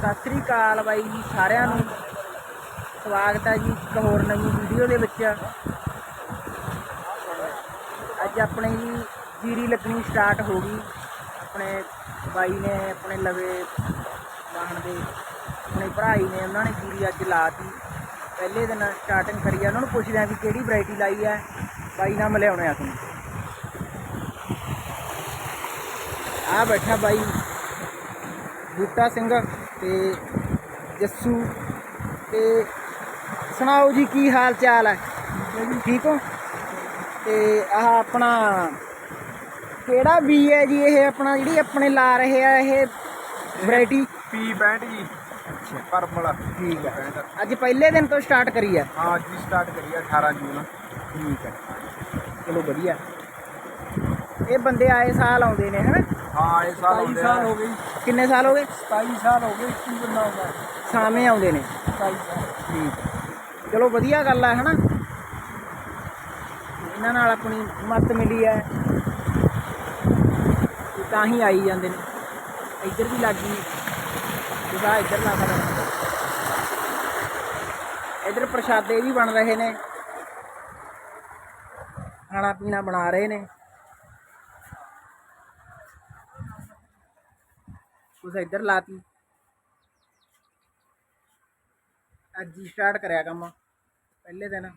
ਸਤਿ ਸ੍ਰੀ ਅਕਾਲ ਬਾਈ ਜੀ ਸਾਰਿਆਂ ਨੂੰ। ਸਵਾਗਤ ਹੈ ਜੀ ਇੱਕ ਹੋਰ ਨਵੀਂ ਵੀਡੀਓ ਦੇ ਵਿੱਚ। ਅੱਜ ਆਪਣੇ ਜੀ ਜੀਰੀ ਲੱਗਣੀ ਸਟਾਰਟ ਹੋ ਗਈ। ਆਪਣੇ ਬਾਈ ਨੇ ਆਪਣੇ ਲਵੇ ਵਾਹਣ ਦੇ, ਆਪਣੇ ਭਰਾਈ ਨੇ, ਉਹਨਾਂ ਨੇ ਜੀਰੀ ਅੱਜ ਲਾਤੀ। ਪਹਿਲੇ ਦਿਨ ਸਟਾਰਟਿੰਗ ਕਰੀ ਆ, ਉਹਨਾਂ ਨੂੰ ਪੁੱਛਦੇ ਆ ਵੀ ਕਿਹੜੀ ਵੈਰਾਈਟੀ ਲਾਈ ਹੈ? ਬਾਈ ਨਾਲ ਮਿਲਿਆਉਣੇ ਆ ਤੁਹਾਨੂੰ। ਆ ਬੈਠਾ ਬਾਈ, ਬੂਟਾ ਸਿੰਘ। ਤੇ ਜੱਸੂ ਤੇ ਸੁਣਾਓ ਜੀ ਕੀ ਹਾਲ ਚਾਲ ਹੈ? ਠੀਕ ਹੋ? ਤੇ ਆਹ ਆਪਣਾ ਕਿਹੜਾ ਬੀ ਹੈ ਜੀ ਇਹ ਆਪਣਾ ਜਿਹੜੀ ਆਪਣੇ ਲਾ ਰਹੇ ਆ ਇਹ ਵੈਰਾਈਟੀ? ਪੀ 65 ਜੀ। ਅੱਛਾ। ਪਰਮਲ। ਠੀਕ ਹੈ। ਅੱਜ ਪਹਿਲੇ ਦਿਨ ਤੋਂ ਸਟਾਰਟ ਕਰੀ ਹੈ? ਹਾਂ ਅੱਜ ਸਟਾਰਟ ਕਰੀ ਆ 18 ਜੂਨ। ਠੀਕ ਹੈ। ਚਲੋ ਵਧੀਆ। ਇਹ ਬੰਦੇ ਆਏ ਸਾਲ ਆਉਂਦੇ ਨੇ ਹਨਾ? ਹਾਂ ਇਹ ਸਾਲ 27 ਸਾਲ ਹੋ ਗਏ। ਕਿੰਨੇ ਸਾਲ ਹੋ ਗਏ? 27 ਸਾਲ ਹੋ ਗਏ ਕੀ ਬੰਦਾ ਹੁੰਦਾ ਸਾਵੇਂ ਆਉਂਦੇ ਨੇ। 27 ਸਾਲ। ਠੀਕ। ਹੈ ਚਲੋ ਵਧੀਆ ਗੱਲ ਹੈ ਹਨਾ? ਇਹਨਾਂ ਨਾਲ ਆਪਣੀ ਮਤ ਮਿਲੀ ਹੈ। ਤੇ ਤਾਂ ਹੀ ਆਈ ਜਾਂਦੇ ਨੇ। ਇੱਧਰ ਵੀ ਲੱਗ ਗਈ। ਜਿਹੜਾ ਇੱਧਰ ਲੱਗ ਰਿਹਾ। ਇੱਧਰ ਪ੍ਰਸ਼ਾਦੇ ਵੀ ਬਣ ਰਹੇ ਨੇ। ਖਾਣਾ ਪੀਣਾ ਬਣਾ ਰਹੇ ਨੇ। ਕੁਛ ਇੱਧਰ ਲਾਤੀ। ਅੱਜ ਹੀ ਸਟਾਰਟ ਕਰਿਆ ਕੰਮ ਪਹਿਲੇ ਦਿਨ।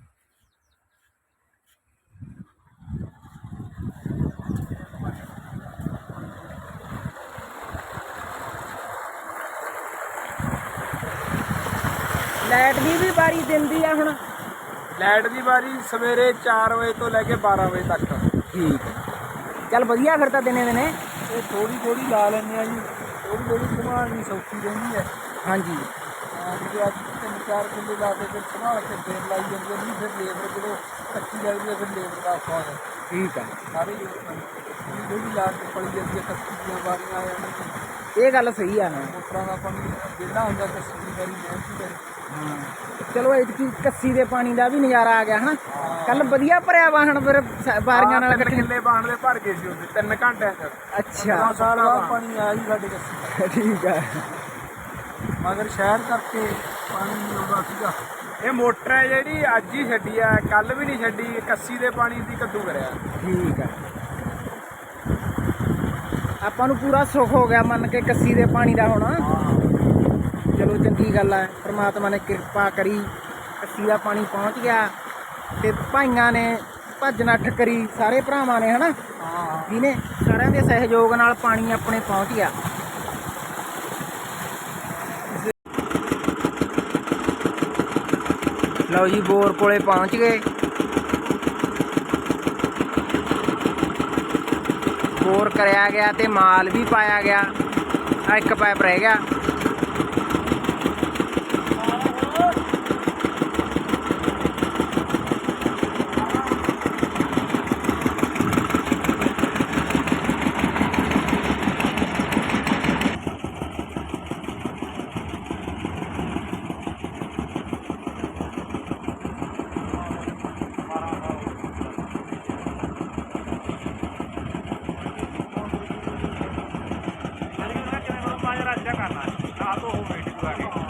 ਲਾਈਟ ਦੀ ਵੀ ਵਾਰੀ ਦਿੰਦੀ ਆ ਹੁਣ। ਲਾਈਟ ਦੀ ਵਾਰੀ ਸਵੇਰੇ 4 ਵਜੇ ਤੋਂ ਲੈ ਕੇ 12 ਵਜੇ ਤੱਕ। ਠੀਕ। ਹੈ ਚੱਲ ਵਧੀਆ ਫਿਰ ਤਾਂ ਦਿਨੇ ਦਿਨੇ। ਇਹ ਥੋੜੀ ਥੋੜੀ ਲਾ ਲੈਂਦੇ ਆ ਜੀ। ਥੋੜੀ ਥੋੜੀ ਘੁਮਾਉਣੀ ਸੌਖੀ ਰਹਿੰਦੀ ਹੈ। ਹਾਂਜੀ। ਹਾਂ ਜੇ ਅੱਜ ਤਿੰਨ ਚਾਰ ਕਿੱਲੇ ਲਾ ਕੇ ਫਿਰ ਸੰਭਾਲ ਕੇ ਫੇਰ ਲਾਈ ਜਾਂਦੇ ਨਹੀਂ ਫਿਰ ਲੇਬਰ ਜਦੋਂ ਕੱਚੀ ਲੱਗਦੀ ਹੈ ਫਿਰ ਲੇਬਰ ਦਾ ਹੋ ਜਾਂਦਾ। ਠੀਕ ਹੈ ਸਾਰੇ ਲੋਕ ਥੋੜੀ ਲਾ ਕੇ ਪੜੀ ਜਾਂਦੀ ਹੈ ਕੱਚੀ ਦੀਆਂ ਵਾਰੀਆਂ ਆ ਜਾਂਦੀਆਂ ਇਹ ਗੱਲ ਸਹੀ ਆ ਹਾਂ ਮੋਟਰਾਂ ਦਾ ਪਾਣੀ ਵਿਹਲਾ ਹੁੰਦਾ ਕੱਚੀ ਦੀ ਵਾਰੀ ਮਿਹਨਤੀ ਕਰੀ ਚਲੋ ਇਤਕੀ ਕੱਸੀ ਦੇ ਪਾਣੀ ਦਾ ਵੀ ਨਜ਼ਾਰਾ ਆ ਗਿਆ ਹਨਾ? ਕੱਲ ਵਧੀਆ ਭਰਿਆ ਵਾਹਣ ਫਿਰ ਸ- ਬਾਰੀਆਂ ਨਾਲ ਤਿੰਨ ਕਿੱਲੇ ਬਾਣ ਦੇ ਭਰ ਗਏ ਸੀ ਉਹਦੇ 3 ਘੰਟਿਆਂ ਚ। ਅੱਛਾ। 9 ਸਾਲ ਬਾਅਦ ਪਾਣੀ ਆਇਆ ਸਾਡੇ ਕੱਚੀ ਠੀਕ ਹੈ ਮਗਰ ਸ਼ਹਿਰ ਕਰਕੇ ਪਾਣੀ ਨਹੀਂ ਆਉਂਦਾ ਸੀਗਾ। ਇਹ ਮੋਟਰ ਹੈ ਜਿਹੜੀ ਅੱਜ ਹੀ ਛੱਡੀ ਆ ਕੱਲ ਵੀ ਨਹੀਂ ਛੱਡੀ ਕੱਸੀ ਦੇ ਪਾਣੀ ਦੀ ਕੱਦੂ ਕਰਿਆ। ਠੀਕ ਹੈ ਆਪਾਂ ਨੂੰ ਪੂਰਾ ਸੁੱਖ ਹੋ ਗਿਆ ਮੰਨ ਕੇ ਕੱਸੀ ਦੇ ਪਾਣੀ ਦਾ ਹੁਣ। ਚਲੋ ਚੰਗੀ ਗੱਲ ਹੈ ਪ੍ਰਮਾਤਮਾ ਨੇ ਕਿਰਪਾ ਕਰੀ ਕੱਸੀ ਦਾ ਪਾਣੀ ਪਹੁੰਚ ਗਿਆ। ਤੇ ਭਾਈਆਂ ਨੇ ਭੱਜ ਨੱਠ ਕਰੀ ਸਾਰੇ ਭਰਾਵਾਂ ਨੇ ਹਨਾ? ਹਾਂ। ਜਿਹਨੇ ਸਾਰਿਆਂ ਦੇ ਸਹਿਯੋਗ ਨਾਲ ਪਾਣੀ ਆਪਣੇ ਪਹੁੰਚ ਗਿਆ ਲਓ ਜੀ ਬੋਰ ਕੋਲੇ ਪਹੁੰਚ ਗਏ। ਬੋਰ ਕਰਿਆ ਗਿਆ ਤੇ ਮਾਲ ਵੀ ਪਾਇਆ ਗਿਆ। ਆ ਇੱਕ ਪਾਈਪ ਰਹਿ ਗਿਆ। over to do.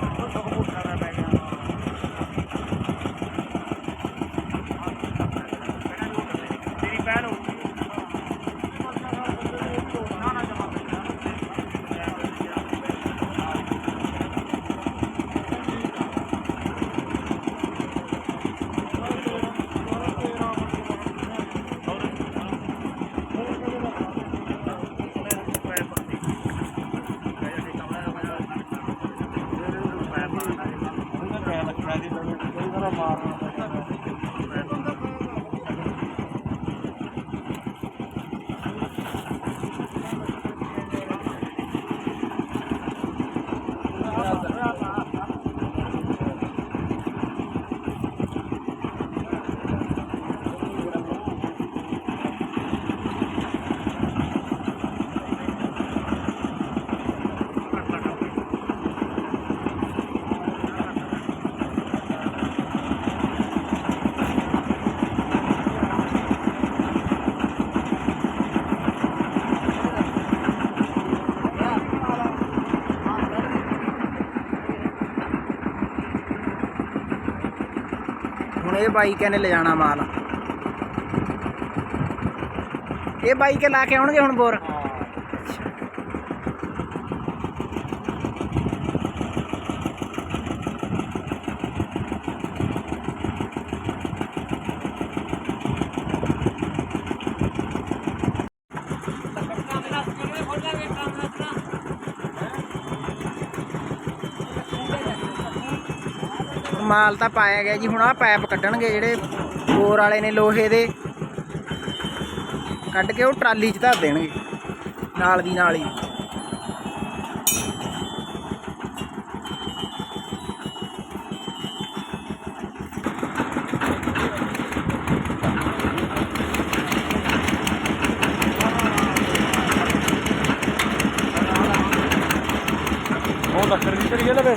ਹੁਣ ਇਹ ਬਾਈ ਕਹਿੰਦੇ ਲੈ ਜਾਣਾ ਮਾਲ। ਇਹ ਬਾਈ ਕੇ ਲਾ ਕੇ ਆਉਣਗੇ ਹੁਣ ਬੋਰ? ਮਾਲ ਤਾਂ ਪਾਇਆ ਗਿਆ ਜੀ ਹੁਣ ਆਹ ਪਾਈਪ ਕੱਢਣਗੇ ਜਿਹੜੇ ਬੋਰ ਵਾਲੇ ਨੇ ਲੋਹੇ ਦੇ। ਕੱਢ ਕੇ ਉਹ ਟਰਾਲੀ 'ਚ ਧਰ ਦੇਣਗੇ ਨਾਲ ਦੀ ਨਾਲ ਹੀ। ਉਹ ਲੱਕੜ ਦੀ ਕਰੀ ਲਵੇ।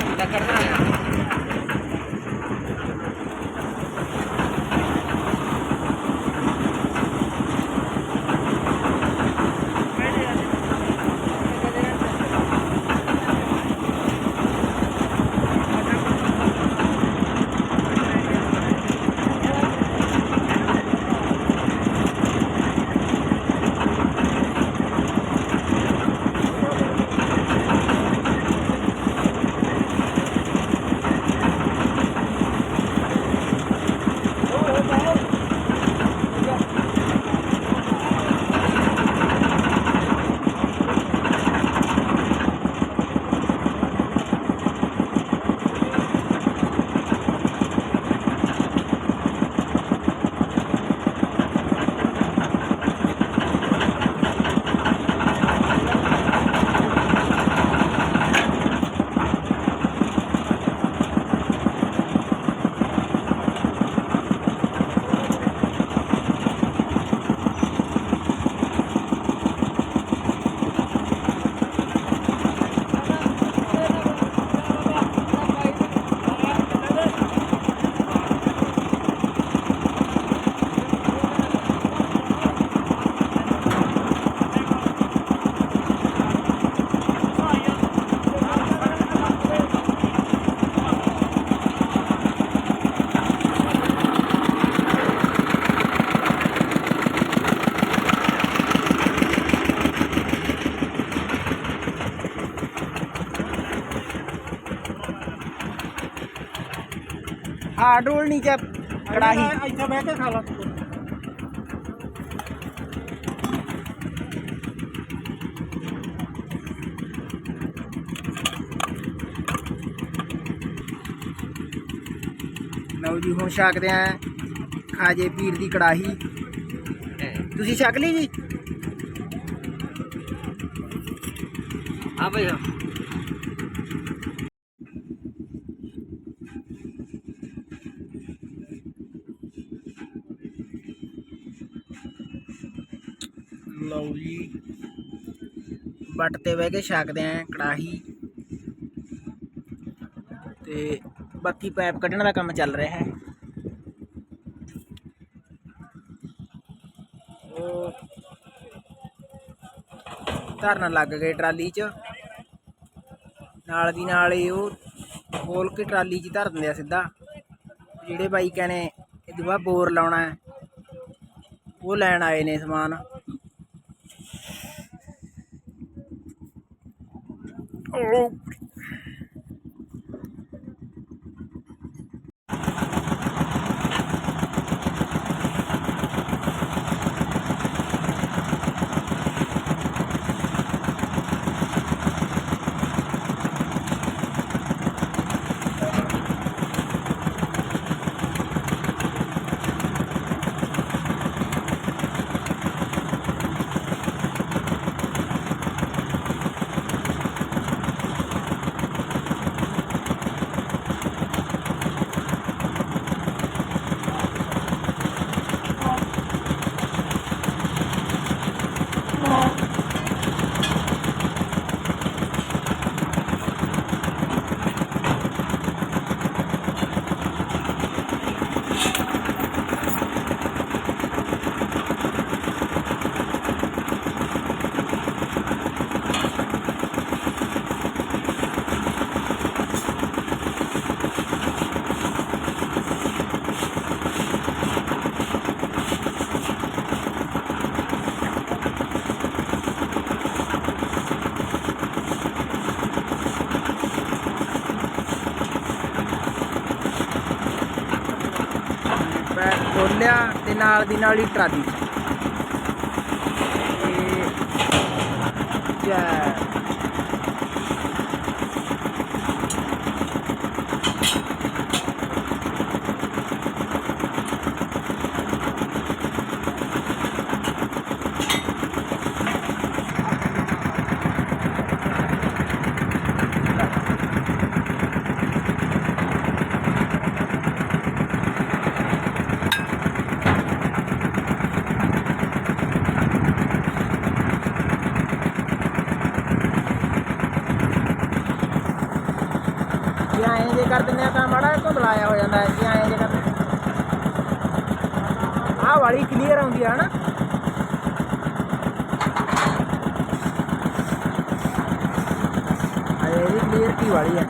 ਹਾਂ ਡੋਲਣੀ ਚ ਕੜਾਹੀ। ਇੱਥੇ ਬਹਿ ਕੇ ਖਾ ਲਾ। ਲਓ ਜੀ ਹੁਣ ਛਕਦੇ ਆ ਖਾਜੇ ਪੀਰ ਦੀ ਕੜਾਹੀ। ਤੁਸੀਂ ਛਕ ਲਈ ਜੀ? ਹਾਂ ਭਾਈ ਲਓ ਜੀ ਬੱਟ ਤੇ ਬਹਿ ਕੇ ਛਕਦੇ ਆ ਕੜਾਹੀ। ਤੇ ਬਾਕੀ ਪਾਈਪ ਕੱਢਣ ਦਾ ਕੰਮ ਚੱਲ ਰਿਹਾ ਹੈ। ਉਹ ਧਰਨ ਲੱਗ ਗਏ ਟਰਾਲੀ 'ਚ। ਨਾਲ ਦੀ ਨਾਲ ਹੀ ਉਹ ਖੋਲ ਕੇ ਟਰਾਲੀ 'ਚ ਹੀ ਧਰ ਦਿੰਦੇ ਆ ਸਿੱਧਾ। ਜਿਹੜੇ ਬਾਈ ਨੇ ਇਹ ਦੁਆ ਬੋਰ ਲਾਉਣਾ ਉਹ ਲੈਣ ਆਏ ਨੇ ਸਮਾਨ। ਉਹ ਖੋਲਿਆ ਤੇ ਨਾਲ ਦੀ ਨਾਲ ਹੀ ਟਰਾਲੀ ਤੇ ਜੈ ਜੇ ਐਂ ਜੇ ਕਰ ਦਿੰਦੇ ਆ ਤਾਂ ਮਾੜਾ ਜਿਹਾ ਧੁੰਦਲਾਇਆ ਹੋ ਜਾਂਦਾ ਹੈ ਜੇ ਐਂ ਜੇ ਕਰ ਆਹ ਵਾਲੀ ਕਲੀਅਰ ਆਉਂਦੀ ਆ, ਹਨਾ? ਅਰੇ ਇਹ ਕਲੀਅਰ ਕੀ ਵਾਲੀ ਹੈ